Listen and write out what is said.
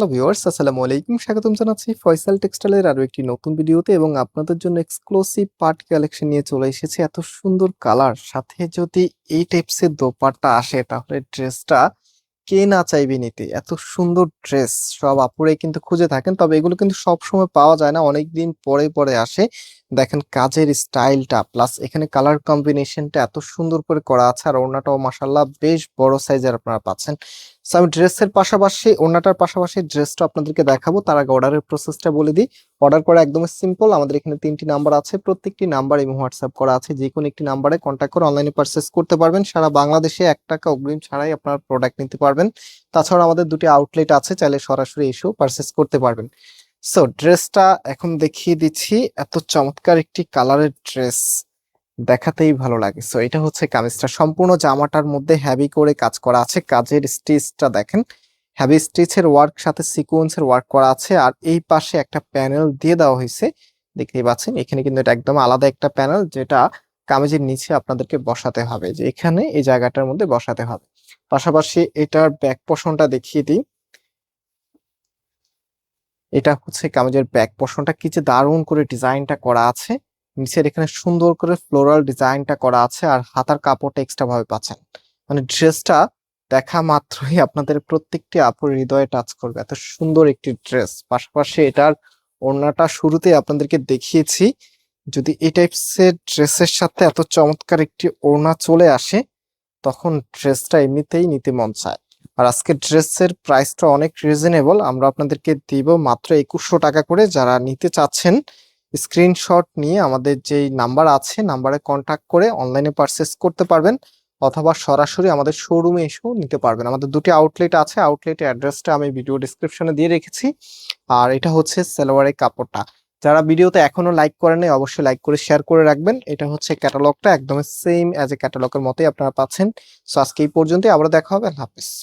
Hello viewers আসসালামু আলাইকুম। স্বাগতম জানাচ্ছি ফয়সাল টেক্সটাইলের আরও একটি নতুন ভিডিওতে এবং আপনাদের জন্য এক্সক্লুসিভ পার্ট কালেকশন নিয়ে চলে এসেছি। এত সুন্দর কালার সাথে যদি এই টাইপসের দোপাট্টা আসে, তাহলে ড্রেসটা কে না চাইবে নিতে? এত সুন্দর ড্রেস সব আপুরাই কিন্তু খুঁজে থাকেন, তবে এগুলো কিন্তু সব সময় পাওয়া যায় না অনেক দিন পরে পরে আসে। দেখেন কাজের স্টাইলটা প্লাস এখানে কালার কম্বিনেশনটা এত সুন্দর করে করা আছে আর ওড়নাটাও মাসাল্লাহ বেশ বড় সাইজের আপনারা পাচ্ছেন। সো আমি ড্রেসের পাশাপাশি, ওড়নাটার পাশাপাশি ড্রেসটা আপনাদেরকে দেখাবো, তার আগে অর্ডারের প্রসেসটা বলে দিই। অর্ডার করা একদম সিম্পল আমাদের এখানে তিনটি নাম্বার আছে, প্রত্যেকটি নাম্বার এবং হোয়াটসঅ্যাপ করা আছে যে কোনো একটি নাম্বারে কন্ট্যাক্ট করে অনলাইনে পারচেস করতে পারবেন। সারা বাংলাদেশে এক টাকা অগ্রিম ছাড়াই আপনার প্রোডাক্ট নিতে পারবেন। তাছাড়া আমাদের দুটি আউটলেট আছে, চাইলে সরাসরি এসেও পারচেস করতে পারবেন। সো ড্রেসটা এখন দেখিয়ে দিচ্ছি। এত চমৎকার একটি কালারের ড্রেস। দেখাতেই ভালো লাগে। সো এটা হচ্ছে কামিজটা। সম্পূর্ণ জামাটার মধ্যে হ্যাভি করে কাজ করা আছে। কাজের স্টিচটা দেখেন। হ্যাভি স্টিচের ওয়ার্ক সাথে সিকোয়েন্সের ওয়ার্ক করা আছে। আর এই পাশে একটা প্যানেল দিয়ে দেওয়া হয়েছে। দেখতেই পাচ্ছেন, এখানে কিন্তু এটা একদম আলাদা একটা প্যানেল যেটা কামিজের নিচে আপনাদেরকে বসাতে হবে। যে এখানে এই জায়গাটার মধ্যে বসাতে হবে। পাশাপাশি এটার ব্যাক পোর্শনটা দেখিয়ে দিই। এটা হচ্ছে কামিজের ব্যাক পোর্শনটা কি যে দারুণ করে ডিজাইনটা করা আছে। নিচের এখানে সুন্দর করে ফ্লোরাল ডিজাইনটা করা আছে আর হাতার কাপড়টা এক্সট্রা ভাবে পাচ্ছেন। মানে ড্রেসটা দেখা মাত্রই আপনাদের প্রত্যেকটি আপুর হৃদয়ে টাচ করবে। এত সুন্দর একটি ড্রেস পাশাপাশি এটার ওড়নাটা শুরুতে আপনাদেরকে দেখিয়েছি। যদি এই টাইপসের ড্রেসের সাথে এত চমৎকার একটি ওড়না চলে আসে, তখন ড্রেসটা এমনিতেই নিতে মন চায়। আর আজকে ড্রেসের প্রাইসটা অনেক রিজনেবল আমরা আপনাদেরকে দিব মাত্র একুশশো টাকা করে। যারা নিতে চাচ্ছেন স্ক্রিনশট নিয়ে আমাদের যেই নাম্বার আছে নাম্বারে কন্ট্যাক্ট করে অনলাইনে পারচেস করতে পারবেন অথবা সরাসরি আমাদের শোরুমে এসেও নিতে পারবেন। আমাদের দুটি আউটলেট আছে। আউটলেটের অ্যাড্রেসটা আমি ভিডিও ডিসক্রিপশনে দিয়ে রেখেছি। আর এটা হচ্ছে সালোয়ারের কাপড়টা। যারা ভিডিওতে এখনও লাইক করেন অবশ্যই লাইক করে শেয়ার করে রাখবেন। এটা হচ্ছে ক্যাটালগটা একদম সেম অ্যাজ এ ক্যাটালগের মতোই আপনারা পাচ্ছেন। সো আজকে এই পর্যন্তই। আবার দেখা হবে। হাফিজ।